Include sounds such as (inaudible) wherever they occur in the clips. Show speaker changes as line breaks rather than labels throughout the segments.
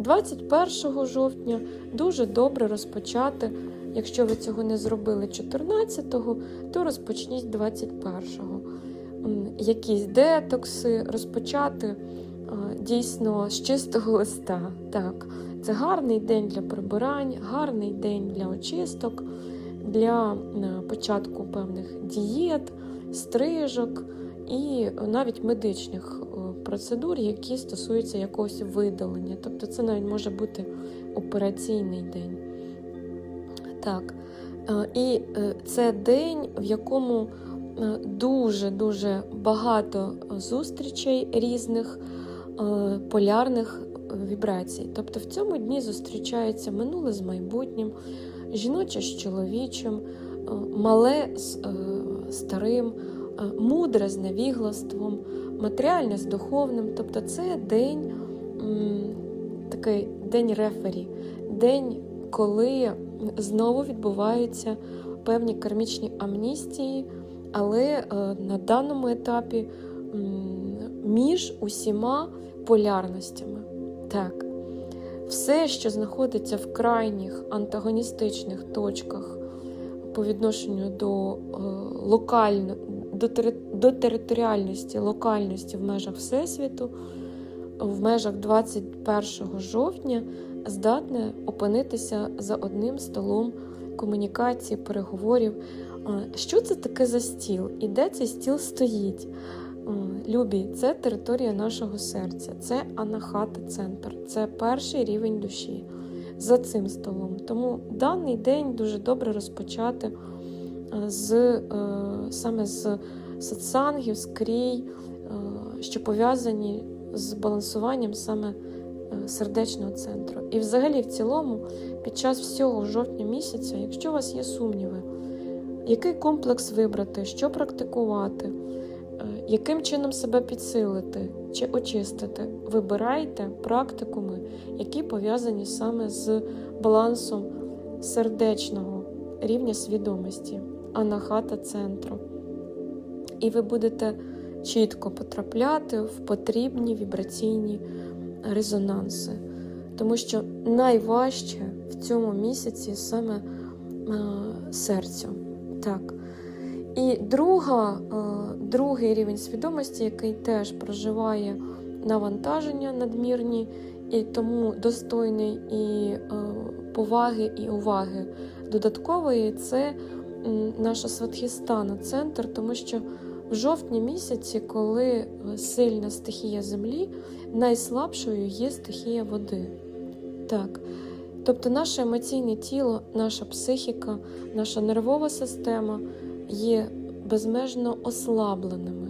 21 жовтня дуже добре розпочати. Якщо ви цього не зробили 14-го, то розпочніть 21-го. Якісь детокси, розпочати дійсно з чистого листа. Так, це гарний день для прибирань, гарний день для очисток, для початку певних дієт, стрижок і навіть медичних процедур, які стосуються якогось видалення. Тобто це навіть може бути операційний день. Так. Е, І е, це день, в якому дуже-дуже багато зустрічей різних е, полярних вібрацій. Тобто в цьому дні зустрічається минуле з майбутнім, жіноче з чоловічим, е, мале з е, старим, е, мудре з невіглаством, матеріальне з духовним. Тобто це день такий день рефері, день, коли знову відбуваються певні кармічні амністії, але е, на даному етапі між усіма полярностями. Так, все, що знаходиться в крайніх антагоністичних точках по відношенню до, е, локально, до, тери- до територіальності, локальності в межах Всесвіту, в межах 21 жовтня здатне опинитися за одним столом комунікації, переговорів. Що це таке за стіл? І де цей стіл стоїть? Любі, це територія нашого серця, це анахата центр, це перший рівень душі за цим столом. Тому даний день дуже добре розпочати з е, саме з сатсангів, з крій, е, що пов'язані з балансуванням саме е, сердечного центру. І взагалі, в цілому, під час всього жовтня місяця, якщо у вас є сумніви, який комплекс вибрати, що практикувати, яким чином себе підсилити чи очистити, вибирайте практикуми, які пов'язані саме з балансом сердечного рівня свідомості, анахата центру. І ви будете чітко потрапляти в потрібні вібраційні резонанси. Тому що найважче в цьому місяці саме серцю. Так. І друга, другий рівень свідомості, який теж проживає навантаження надмірні, і тому достойний і поваги, і уваги додаткової, це наша Сватхістана, центр, тому що в жовтні місяці, коли е, сильна стихія землі, найслабшою є стихія води. Так. Тобто наше емоційне тіло, наша психіка, наша нервова система є безмежно ослабленими.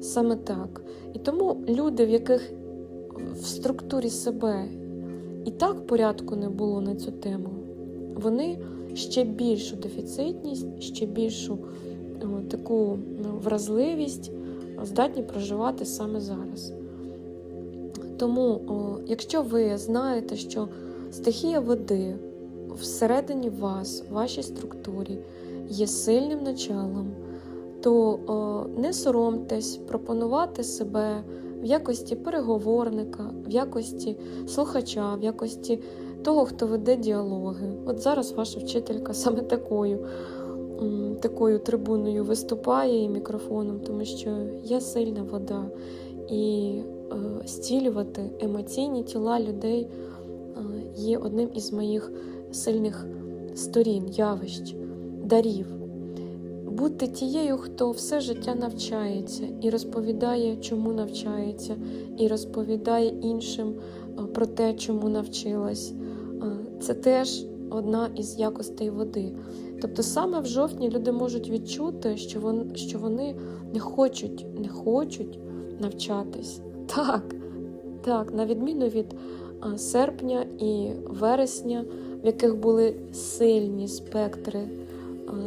Саме так. І тому люди, в яких в структурі себе і так порядку не було на цю тему, вони ще більшу дефіцитність, ще більшу е, таку ну, вразливість здатні проживати саме зараз. Тому, якщо ви знаєте, що стихія води всередині вас, в вашій структурі, є сильним началом, то не соромтесь пропонувати себе в якості переговорника, в якості слухача, в якості того, хто веде діалоги. От зараз ваша вчителька (laughs) саме такою, такою трибуною виступає і мікрофоном, тому що я сильна вода. І е, зцілювати емоційні тіла людей е, є одним із моїх сильних сторін, явищ, дарів. Бути тією, хто все життя навчається і розповідає, чому навчається, і розповідає іншим е, про те, чому навчилась. Е, Це теж одна із якостей води. Тобто саме в жовтні люди можуть відчути, що вони, що вони не хочуть, не хочуть навчатись. Так, так, на відміну від а, серпня і вересня, в яких були сильні спектри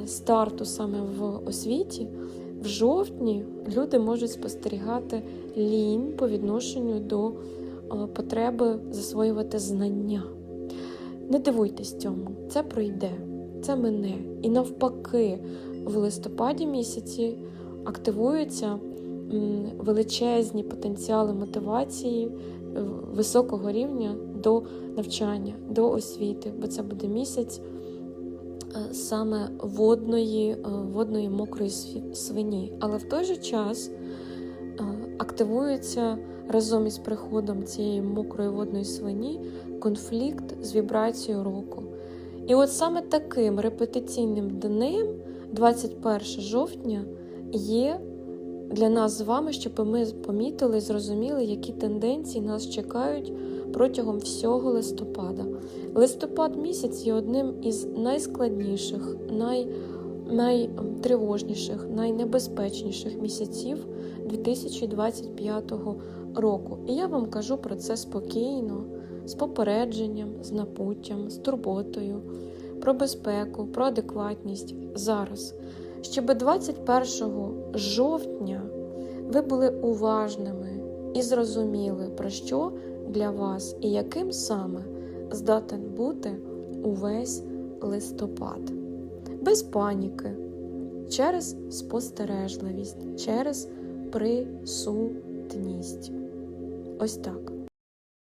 старту саме в освіті, в жовтні люди можуть спостерігати лінь по відношенню до потреби засвоювати знання. Не дивуйтесь цьому, це пройде, це мине. І навпаки, в листопаді місяці активуються величезні потенціали мотивації е, високого рівня до навчання, до освіти, бо це буде місяць е, саме водної, е, водної мокрої свині. Але в той же час е, активується разом із приходом цієї мокрої водної свині конфлікт з вібрацією року. І от саме таким репетиційним днем, 21 жовтня, є для нас з вами, щоб ми помітили і зрозуміли, які тенденції нас чекають протягом всього листопада. Листопад місяць є одним із найскладніших, най, найтривожніших, найнебезпечніших місяців 2025 року. І я вам кажу про це спокійно, з попередженням, з напуттям, з турботою, про безпеку, про адекватність зараз. Щоб 21 жовтня ви були уважними і зрозуміли, про що для вас і яким саме здатен бути увесь листопад. Без паніки, через спостережливість, через присутність. Ось так.